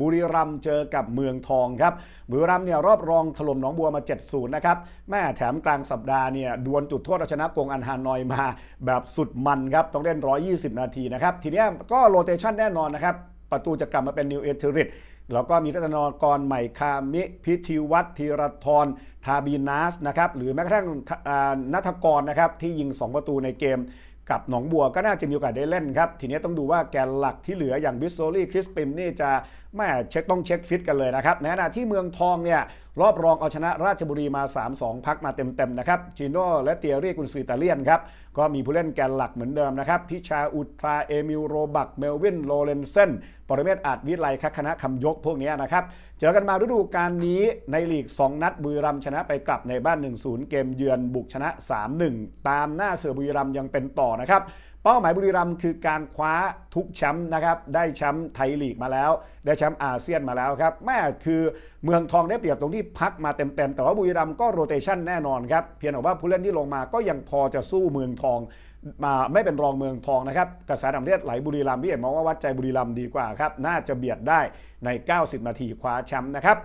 บุรีรัมย์เจอกับเมืองทองครับบุรีรัมย์เนี่ยรอบรองถล่มหนองบัวมา7-0นะครับแม่แถมกลางสัปดาห์เนี่ยดวลจุดโทษอชนะกงอันฮานอยมาแบบสุดมันครับต้องเล่น 120 นาทีนะครับทีเนี้ยก็โรเตชันแน่นอนนะครับประตูจะกลับมาเป็นนิวเอเทริตแล้วก็มีรัตนกรใหม่คามิพิธีวัตรธีรทรทาบีนาสนะครับหรือแม้กระทั่งนัทกรนะครับที่ยิง 2 ประตูในเกม กับหนองบัวก็น่าจะมีโอกาสได้เล่นครับ ทีนี้ต้องดูว่าแกนหลักที่เหลืออย่างบิสโซลี่คริสปิมนี่จะแม่เช็คต้องเช็คฟิตกันเลยนะครับในขณะที่เมืองทองเนี่ยรอบรองเอาชนะราชบุรีมา 3-2 พักมาเต็มๆนะครับจิโน่และเตียรี่กุนซืออิตาเลียนครับก็มีผู้เล่นแกนหลักเหมือนเดิมนะครับพิชาอุตราเอมิลโรบักเมลวินโลเลนเซนปรเมศอาจวิไลคัคณะคำยกพวกนี้นะครับเจอกันมาฤดูกาลนี้ในลีก 2 นัดบุรีรัมชนะไปกลับในบ้าน 1-0 เกมเยือนบุกชนะ 3-1 ตามหน้าเสือบุรีรัมยังเป็นต่อนะครับเป้าหมายบุรีรัมย์คือการคว้าทุกแชมป์นะครับได้แชมป์ไทยลีกมาแล้ว ได้แชมป์อาเซียนมาแล้วครับแม่คือเมืองทองได้เปรียบตรงที่พักมาเต็มๆแต่ว่าบุรีรัมย์ก็โรเตชันแน่นอนครับเพียงแต่ว่าผู้เล่นที่ลงมาก็ยังพอจะสู้เมืองทองมาไม่เป็นรองเมืองทองนะครับกระแสต่างประเทศไหลบุรีรัมย์พี่เอกมองว่าวัดใจบุรีรัมย์ดีกว่าครับน่าจะเบียดได้ใน 90 นาทีคว้าแชมป์นะครับ